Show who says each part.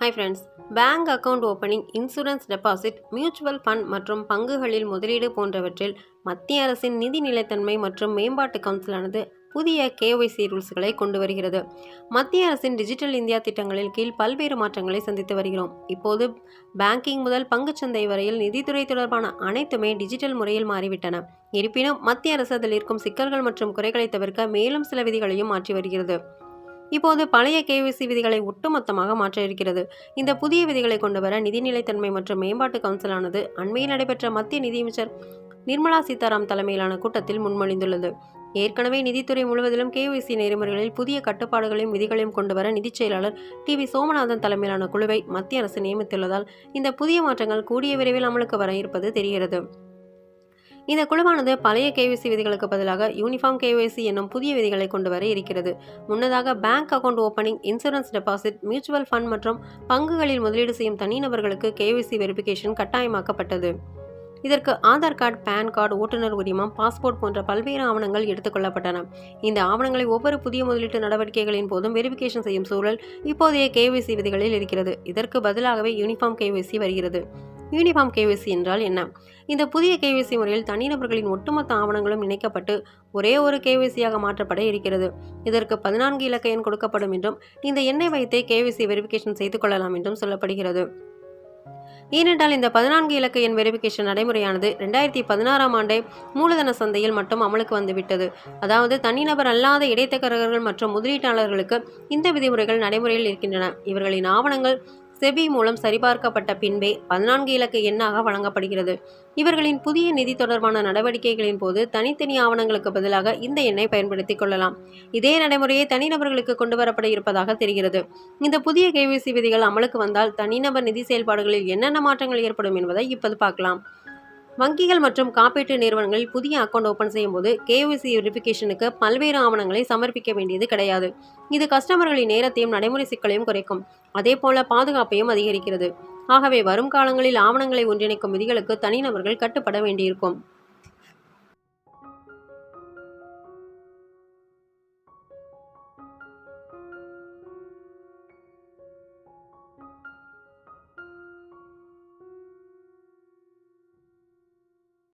Speaker 1: Hi friends bank account opening insurance deposit mutual fund மற்றும் பங்குகளில் முதலீடு போன்றவற்றில் மத்திய அரசின் நிதி நிலைத்தன்மை மற்றும் மேம்பாட்டு கவுன்சிலானது புதிய கேஒய்சி ரூல்ஸ்களை கொண்டு வருகிறது. மத்திய அரசின் டிஜிட்டல் இந்தியா திட்டங்களின் கீழ் பல்வேறு மாற்றங்களை சந்தித்து வருகிறோம். இப்போது பேங்கிங் முதல் பங்குச்சந்தை வரையில் நிதித்துறை தொடர்பான அனைத்துமே டிஜிட்டல் முறையில் மாறிவிட்டன. இருப்பினும் மத்திய அரசு அதில் இருக்கும் சிக்கல்கள் மற்றும் குறைகளை தவிர்க்க மேலும் சில விதிகளையும் மாற்றி வருகிறது. இப்போது பழைய கேவிசி விதிகளை ஒட்டுமொத்தமாக மாற்ற இருக்கிறது இந்த புதிய விதிகளை கொண்டு வர நிதிநிலைத்தன்மை மற்றும் மேம்பாட்டு கவுன்சிலானது அண்மையில் நடைபெற்ற மத்திய நிதியமைச்சர் நிர்மலா சீதாராம் தலைமையிலான கூட்டத்தில் முன்மொழிந்துள்ளது. ஏற்கனவே நிதித்துறை முழுவதிலும் கேவிசி நெறிமுறைகளில் புதிய கட்டுப்பாடுகளையும் விதிகளையும் கொண்டு வர நிதிச் செயலாளர் டி வி சோமநாதன் தலைமையிலான குழுவை மத்திய அரசு நியமித்துள்ளதால் இந்த புதிய மாற்றங்கள் கூடிய விரைவில் அமலுக்கு வர இருப்பது தெரிகிறது. இந்த குழுவானது பழைய கேவிசி விதிகளுக்கு பதிலாக யூனிஃபார்ம் கேவைசி என்னும் புதிய விதிகளை கொண்டு வர இருக்கிறது. முன்னதாக bank account opening insurance deposit mutual fund மற்றும் பங்குகளில் முதலீடு செய்யும் தனிநபர்களுக்கு கேவிசி வெரிஃபிகேஷன் கட்டாயமாக்கப்பட்டது. இதற்கு ஆதார் கார்டு பேன் கார்டு ஓட்டுநர் உரிமம் பாஸ்போர்ட் போன்ற பல்வேறு ஆவணங்கள் எடுத்துக்கொள்ளப்பட்டன இந்த ஆவணங்களை ஒவ்வொரு புதிய முதலீட்டு நடவடிக்கைகளின் போதும் வெரிஃபிகேஷன் செய்யும் சூழல் இப்போதைய கேவிசி விதிகளில் இருக்கிறது. இதற்கு பதிலாகவே யூனிஃபார்ம் கேவிசி வருகிறது. யூனிஃபார்ம் கேவிசி என்றால் என்ன? இந்த புதிய கேவிசி முறையில் தனிநபர்களின் ஒட்டுமொத்த ஆவணங்களும் இணைக்கப்பட்டு ஒரே ஒரு கேவிசியாக மாற்றப்பட இருக்கிறது. இதற்கு பதினான்கு இலக்க எண் கொடுக்கப்படும் என்றும் இந்த எண்ணை வைத்தே கேவிசி வெரிஃபிகேஷன் செய்து கொள்ளலாம் என்றும் சொல்லப்படுகிறது. ஏனென்றால் இந்த பதினான்கு இலக்க எண் வெரிஃபிகேஷன் நடைமுறையானது ரெண்டாயிரத்தி பதினாறாம் ஆண்டே மூலதன சந்தையில் மட்டும் அமலுக்கு வந்துவிட்டது. அதாவது தனிநபர் அல்லாத இடைத்தரகர்கள் மற்றும் முதலீட்டாளர்களுக்கு இந்த விதிமுறைகள் நடைமுறையில் இருக்கின்றன. இவர்களின் ஆவணங்கள் செபி மூலம் சரிபார்க்கப்பட்ட பின்பே பதினான்கு இலக்க எண்ணாக வழங்கப்படுகிறது. இவர்களின் புதிய நிதி தொடர்பான நடவடிக்கைகளின் போது தனித்தனி ஆவணங்களுக்கு பதிலாக இந்த எண்ணை பயன்படுத்திக் கொள்ளலாம். இதே நடைமுறையை தனிநபர்களுக்கு கொண்டு வரப்பட இருப்பதாக தெரிகிறது. இந்த புதிய கேவிசி விதிகள் அமலுக்கு வந்தால் தனிநபர் நிதி செயல்பாடுகளில் என்னென்ன மாற்றங்கள் ஏற்படும் என்பதை இப்போது பார்க்கலாம். வங்கிகள் மற்றும் காப்பீட்டு நிறுவனங்களில் புதிய அக்கௌண்ட் ஓப்பன் செய்யும் போது கேஒய்சி வெரிஃபிகேஷனுக்கு பல்வேறு ஆவணங்களை சமர்ப்பிக்க வேண்டியது கிடையாது. இது கஸ்டமர்களின் நேரத்தையும் நடைமுறை சிக்கலையும் குறைக்கும். அதே போல பாதுகாப்பையும் அதிகரிக்கிறது. ஆகவே வரும் காலங்களில் ஆவணங்களை ஒன்றிணைக்கும் விதிகளுக்கு தனிநபர்கள் கட்டுப்பட வேண்டியிருக்கும்.